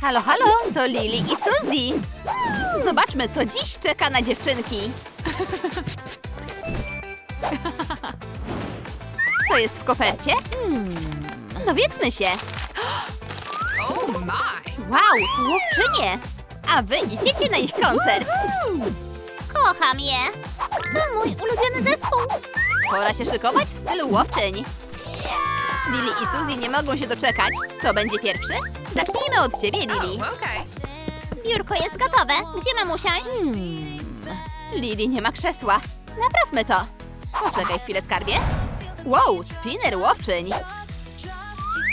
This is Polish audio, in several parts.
Halo, halo, to Lili i Suzy. Zobaczmy, co dziś czeka na dziewczynki. Co jest w kopercie? Hmm, dowiedzmy się. Oh! Wow, łowczynie! A wy idziecie na ich koncert. Kocham je. To mój ulubiony zespół. Pora się szykować w stylu łowczyń. Lili i Suzy nie mogą się doczekać. To będzie pierwszy? Zacznijmy od ciebie, Lili. Oh, okay. Biurko jest gotowe. Gdzie mam usiąść? Lili nie ma krzesła. Naprawmy to. Poczekaj chwilę, skarbie. Wow, spinner łowczyń.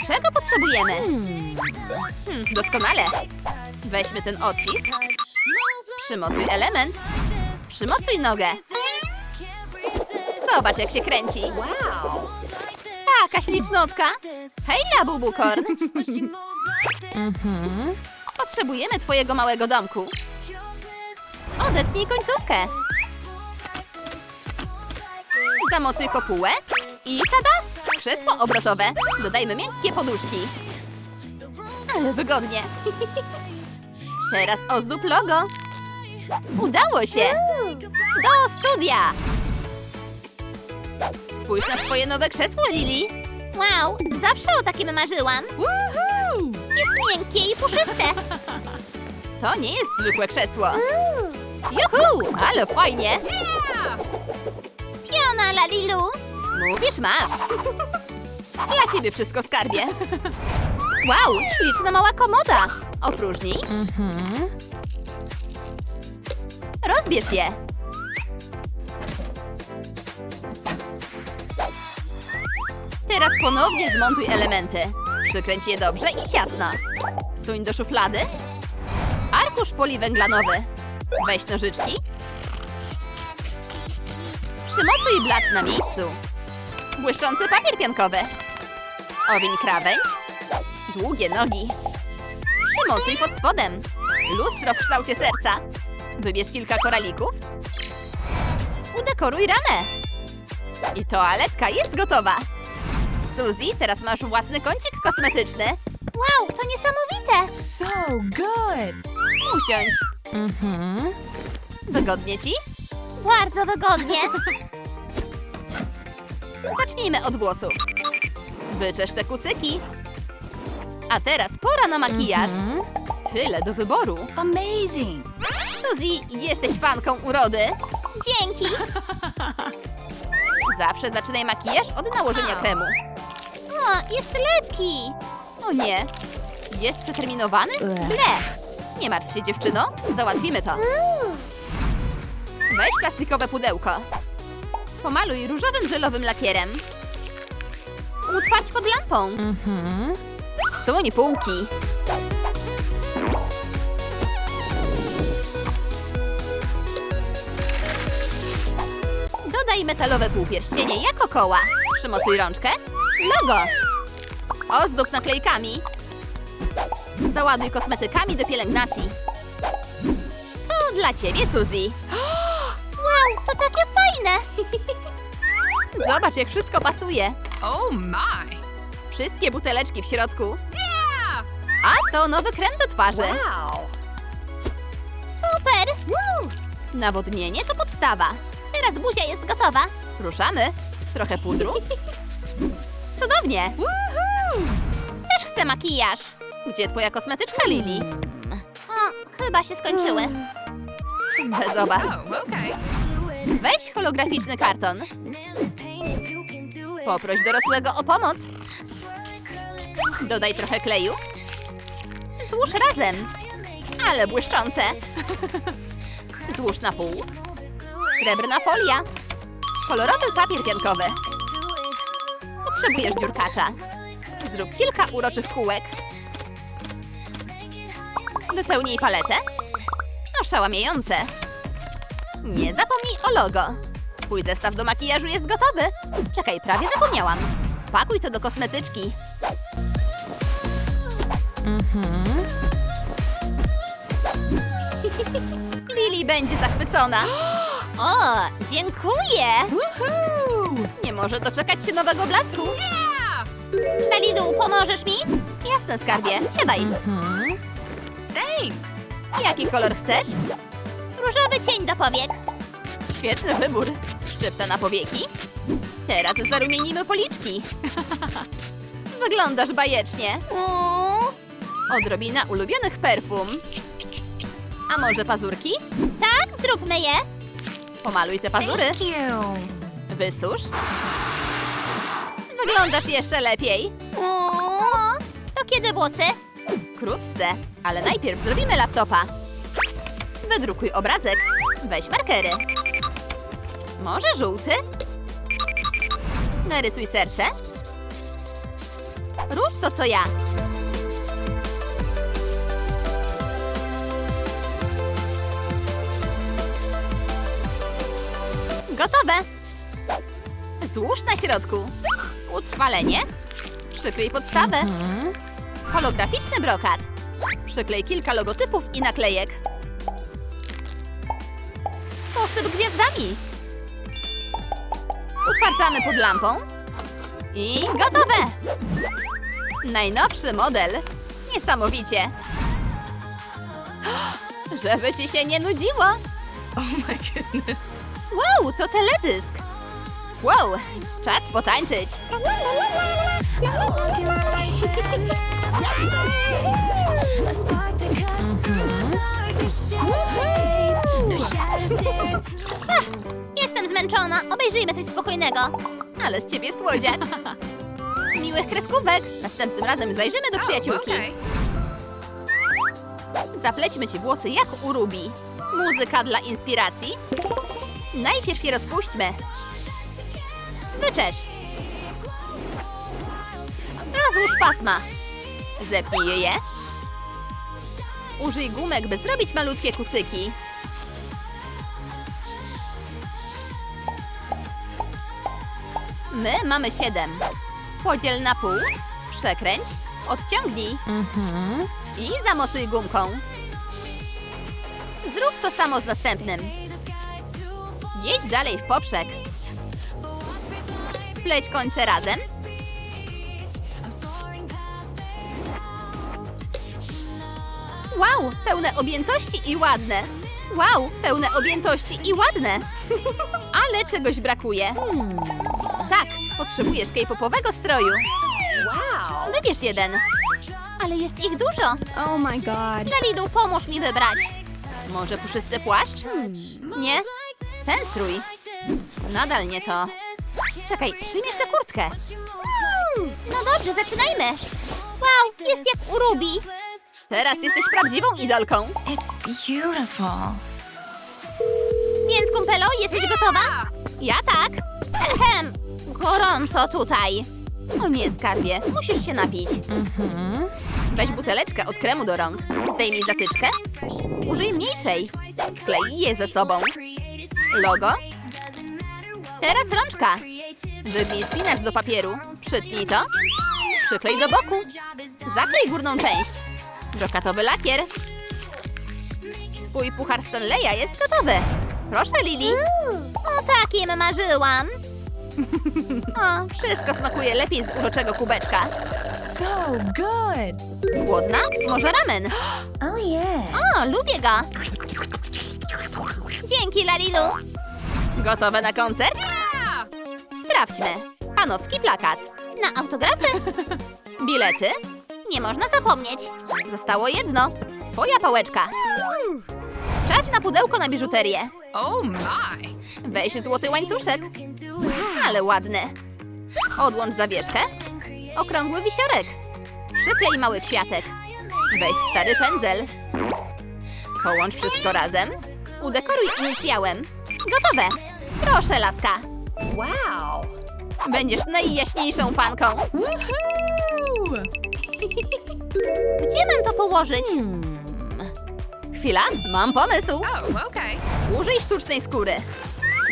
Czego potrzebujemy? Hmm, doskonale. Weźmy ten odcisk. Przymocuj element. Przymocuj nogę. Zobacz, jak się kręci. Wow! Taka ślicznotka. Hej, Labubukorn. Potrzebujemy twojego małego domku. Odetnij końcówkę. Zamocuj kopułę. I tada! Krzesło obrotowe. Dodajmy miękkie poduszki. Ale wygodnie. Teraz ozdób logo. Udało się! Do studia! Spójrz na swoje nowe krzesło, Lili. Wow, zawsze o takim marzyłam. Woohoo! Jest miękkie i puszyste. To nie jest zwykłe krzesło. Juhu, ale fajnie. Yeah! Piona, Lalilu. Mówisz, masz. Dla ciebie wszystko skarbie. Wow, śliczna mała komoda. Opróżnij. Rozbierz je. Teraz ponownie zmontuj elementy. Przykręć je dobrze i ciasno. Wsuń do szuflady. Arkusz poliwęglanowy. Weź nożyczki. Przymocuj blat na miejscu. Błyszczący papier piankowy. Owiń krawędź. Długie nogi. Przymocuj pod spodem. Lustro w kształcie serca. Wybierz kilka koralików. Udekoruj ramę. I toaletka jest gotowa. Suzy, teraz masz własny kącik kosmetyczny. Wow, to niesamowite. So good! Usiądź. Wygodnie ci? Bardzo wygodnie. Zacznijmy od włosów. Wyczesz te kucyki. A teraz pora na makijaż. Tyle do wyboru. Amazing! Suzy, jesteś fanką urody. Dzięki. Zawsze zaczynaj makijaż od nałożenia kremu. Jest lepki. O nie. Jest przeterminowany? Ble. Nie martw się, dziewczyno. Załatwimy to. Weź plastikowe pudełko. Pomaluj różowym żelowym lakierem. Utwarć pod lampą. Wsuń półki. Dodaj metalowe półpierścienie jako koła. Przymocuj rączkę. Logo. Ozdób naklejkami. Załaduj kosmetykami do pielęgnacji. To dla ciebie, Suzy. Wow, to takie fajne. Zobacz, jak wszystko pasuje. Oh my! Wszystkie buteleczki w środku. Yeah! A to nowy krem do twarzy. Wow! Super! Nawodnienie to podstawa. Teraz buzia jest gotowa. Ruszamy. Trochę pudru. Cudownie. Woohoo! Też chcę makijaż. Gdzie twoja kosmetyczka, Lili? O, chyba się skończyły. Bez obaw. Oh. Weź holograficzny karton. Poproś dorosłego o pomoc. Dodaj trochę kleju. Złóż razem. Ale błyszczące. Złóż na pół. Srebrna folia. Kolorowy papier piankowy. Potrzebujesz dziurkacza. Zrób kilka uroczych kółek. Wypełnij paletę. Oszałamiające. Nie zapomnij o logo. Twój zestaw do makijażu jest gotowy. Czekaj, prawie zapomniałam. Spakuj to do kosmetyczki. Lili będzie zachwycona. O, dziękuję! Może doczekać się nowego blasku. Yeah! Dalilu, pomożesz mi? Jasne, skarbie. Siadaj. Thanks. Jaki kolor chcesz? Różowy cień do powiek. Świetny wybór. Szczypta na powieki. Teraz zarumienimy policzki. Wyglądasz bajecznie. Odrobina ulubionych perfum. A może pazurki? Tak, zróbmy je. Pomaluj te pazury. Wysusz. Wyglądasz jeszcze lepiej. To kiedy włosy? Wkrótce, ale najpierw zrobimy laptopa. Wydrukuj obrazek. Weź markery. Może żółty? Narysuj serce. Rób to, co ja. Gotowe. Złóż na środku. Utrwalenie. Przykryj podstawę. Holograficzny brokat. Przyklej kilka logotypów i naklejek. Posyp gwiazdami. Utwardzamy pod lampą. I gotowe! Najnowszy model. Niesamowicie. Żeby ci się nie nudziło. Oh my goodness. Wow, to teledysk. Wow, czas potańczyć. Jestem zmęczona. Obejrzyjmy coś spokojnego. Ale z ciebie słodziak. Miłych kreskówek. Następnym razem zajrzymy do przyjaciółki. Zaplećmy ci włosy jak u Ruby. Muzyka dla inspiracji. Najpierw je rozpuśćmy. Wyczesz. Rozłóż pasma. Zepnij je. Użyj gumek, by zrobić malutkie kucyki. My mamy siedem. Podziel na pół. Przekręć. Odciągnij. I zamocuj gumką. Zrób to samo z następnym. Jedź dalej w poprzek. Spleć końce razem. Wow, pełne objętości i ładne. Wow, pełne objętości i ładne. Ale czegoś brakuje. Tak, potrzebujesz k-popowego stroju. Wow. Wybierz jeden. Ale jest ich dużo. Oh my god. Lalidu, pomóż mi wybrać. Może puszysty płaszcz? Nie? Ten strój. Nadal nie to. Czekaj, przyjmiesz tę kurtkę. No dobrze, zaczynajmy. Wow, jest jak u Ruby. Teraz jesteś prawdziwą idolką. It's beautiful. Więc, kumpelo, jesteś gotowa? Ja tak. Ehem, gorąco tutaj. O nie, skarbie, musisz się napić. Weź buteleczkę od kremu do rąk. Zdejmij zatyczkę. Użyj mniejszej. Sklej je ze sobą. Logo. Teraz rączka. Wygnij spinacz do papieru. Przytnij to. Przyklej do boku. Zaklej górną część. Brokatowy lakier. Twój puchar Stanleya jest gotowy. Proszę, Lili. O takim marzyłam. O, wszystko smakuje lepiej z uroczego kubeczka. So good. Głodna? Może ramen? Oh yeah. O, lubię go. Dzięki, Lalilu. Gotowe na koncert? Sprawdźmy. Panowski plakat. Na autografy? Bilety? Nie można zapomnieć. Zostało jedno. Twoja pałeczka. Czas na pudełko na biżuterię. Oh my. Weź złoty łańcuszek. Ale ładny. Odłącz zawieszkę. Okrągły wisiorek. Przyklej mały kwiatek. Weź stary pędzel. Połącz wszystko razem. Udekoruj inicjałem. Gotowe. Proszę, laska. Wow. Będziesz najjaśniejszą fanką. Gdzie mam to położyć? Chwila, mam pomysł. Oh, okay. Użyj sztucznej skóry.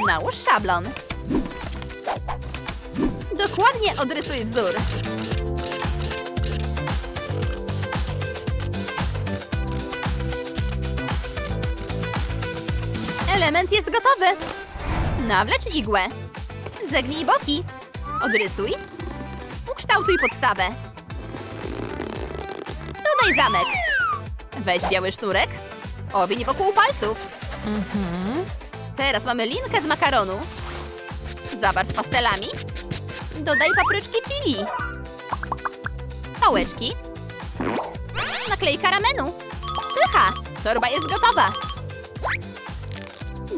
Nałóż szablon. Dokładnie odrysuj wzór. Element jest gotowy. Nawlecz igłę. Zegnij boki. Odrysuj. Ukształtuj podstawę. Dodaj zamek. Weź biały sznurek. Owiń wokół palców. Teraz mamy linkę z makaronu. Zabarw pastelami. Dodaj papryczki chili. Pałeczki. Naklejka ramenu. Pycha! Torba jest gotowa.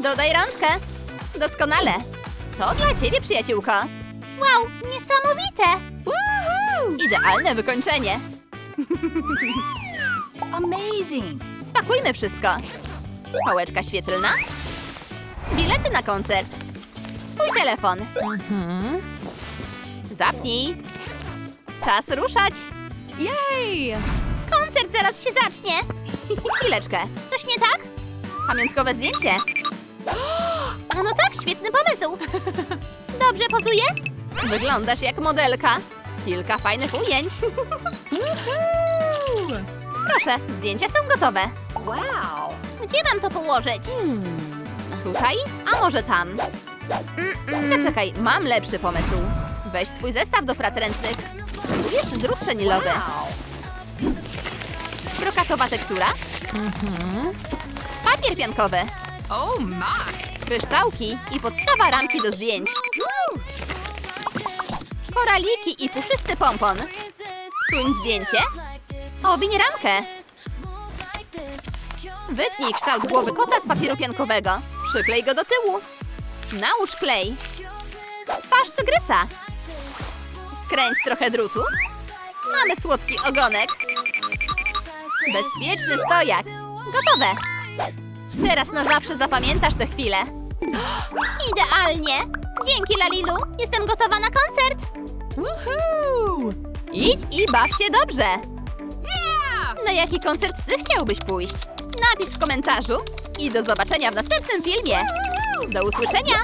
Dodaj rączkę. Doskonale. To dla ciebie, przyjaciółko. Wow, niesamowite! Idealne wykończenie. Amazing. Spakujmy wszystko. Pałeczka świetlna. Bilety na koncert. Twój telefon. Zapnij. Czas ruszać. Yay! Koncert zaraz się zacznie. Chwileczkę. Coś nie tak? Pamiątkowe zdjęcie. A no tak, świetny pomysł. Dobrze pozuję? Wyglądasz jak modelka. Kilka fajnych ujęć. Proszę, zdjęcia są gotowe. Wow. Gdzie mam to położyć? Tutaj? A może tam? Zaczekaj, mam lepszy pomysł. Weź swój zestaw do prac ręcznych. Jest drut szenilowy. Brokatowa tektura. Papier piankowy. Oh my! Kryształki i podstawa ramki do zdjęć. Koraliki i puszysty pompon. Wsuń zdjęcie. Owiń ramkę. Wytnij kształt głowy kota z papieru piankowego. Przyklej go do tyłu. Nałóż klej. Twarz tygrysa. Skręć trochę drutu. Mamy słodki ogonek. Bezpieczny stojak. Gotowe. Teraz na zawsze zapamiętasz tę chwilę. Idealnie. Dzięki, Lalilu. Jestem gotowa na koncert. Woohoo! Idź i baw się dobrze. Na jaki koncert ty chciałbyś pójść? Napisz w komentarzu i do zobaczenia w następnym filmie. Do usłyszenia!